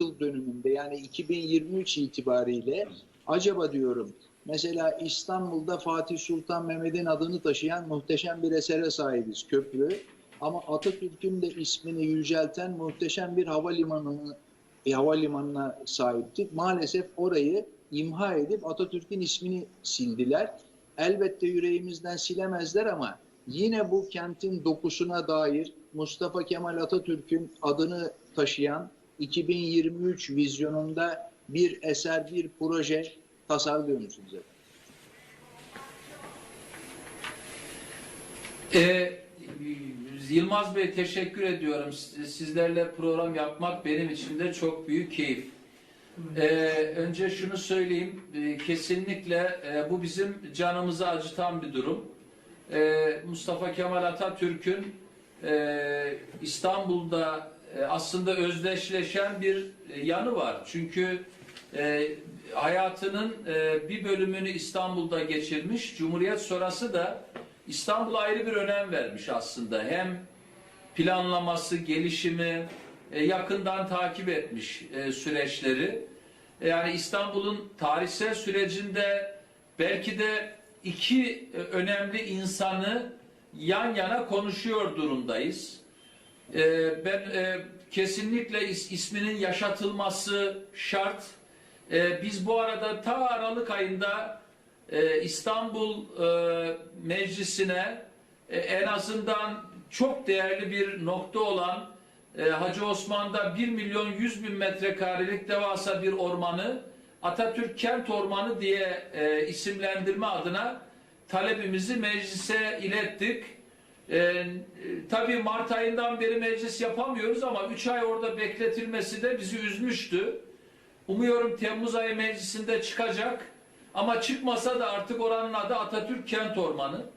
yıl dönümünde yani 2023 itibariyle acaba diyorum mesela İstanbul'da Fatih Sultan Mehmet'in adını taşıyan muhteşem bir esere sahibiz köprü ama Atatürk'ün de ismini yücelten muhteşem bir havalimanı e, havalimanına sahiptik. Maalesef orayı imha edip Atatürk'ün ismini sildiler. Elbette yüreğimizden silemezler ama yine bu kentin dokusuna dair Mustafa Kemal Atatürk'ün adını taşıyan 2023 vizyonunda bir eser, bir proje tasarlıyor musunuz efendim? Ee, Yılmaz Bey teşekkür ediyorum. Sizlerle program yapmak benim için de çok büyük keyif. Ee, önce şunu söyleyeyim, Ee, kesinlikle e, bu bizim canımızı acıtan bir durum. Ee, Mustafa Kemal Atatürk'ün e, İstanbul'da aslında özdeşleşen bir e, yanı var. Çünkü e, hayatının e, bir bölümünü İstanbul'da geçirmiş, Cumhuriyet sonrası da İstanbul'a ayrı bir önem vermiş aslında. Hem planlaması, gelişimi e, yakından takip etmiş e, süreçleri. E, Yani İstanbul'un tarihsel sürecinde belki de iki e, önemli insanı yan yana konuşuyor durumdayız. E, Ben e, kesinlikle is- isminin yaşatılması şart. E, Biz bu arada ta Aralık ayında e, İstanbul e, Meclisi'ne e, en azından çok değerli bir nokta olan e, Hacı Osman'da 1 milyon 100 bin metrekarelik devasa bir ormanı Atatürk Kent Ormanı diye e, isimlendirme adına talebimizi meclise ilettik. E, tabii Mart ayından beri meclis yapamıyoruz ama 3 ay orada bekletilmesi de bizi üzmüştü. Umuyorum Temmuz ayı meclisinde çıkacak. Ama çıkmasa da artık oranın adı Atatürk Kent Ormanı.